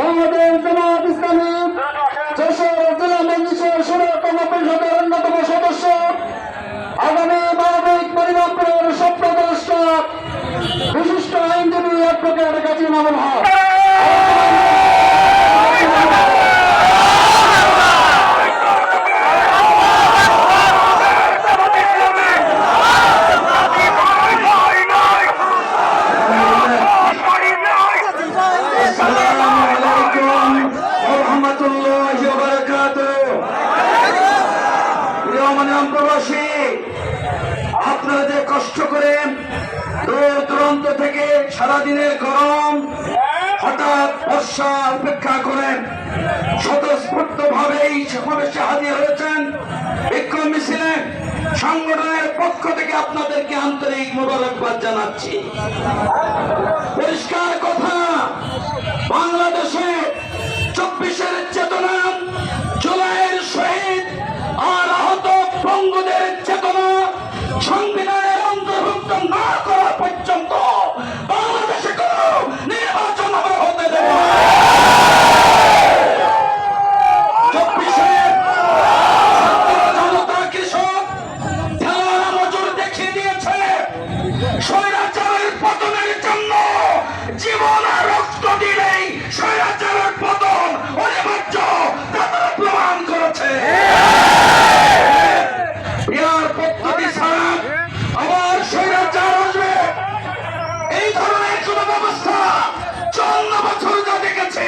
বাংলাদেশ জামাত ইসলামী যশোর জেলা মঞ্জুসের ষোলতম পরিষদের অন্যতম সদস্য। আগামী মানবিক পরিবর্তনের স্বপ্ন পুরস্কার বিশিষ্ট আইনজীবী অ্যাডভোকেট কাজী মামুন হক আসসালামু আলাইকুম ওয়া রাহমাতুল্লাহি ওয়া বারাকাতুহু মানব প্রবাসী, আপনারা যে কষ্ট করে দূর দূরান্ত থেকে সারাদিনের গরম, হঠাৎ বর্ষা অপেক্ষা করেন স্বতঃস্ফূর্ত ভাবে এই সমাবেশে হাজির হয়েছেন বিক্ষোভ মিছিলে। সংগঠনের পক্ষ থেকে আপনাদেরকে আন্তরিক মোবারকবাদ জানাচ্ছি। পরিষ্কার কথা বাংলাদেশে চন্ন বছর যা দেখেছি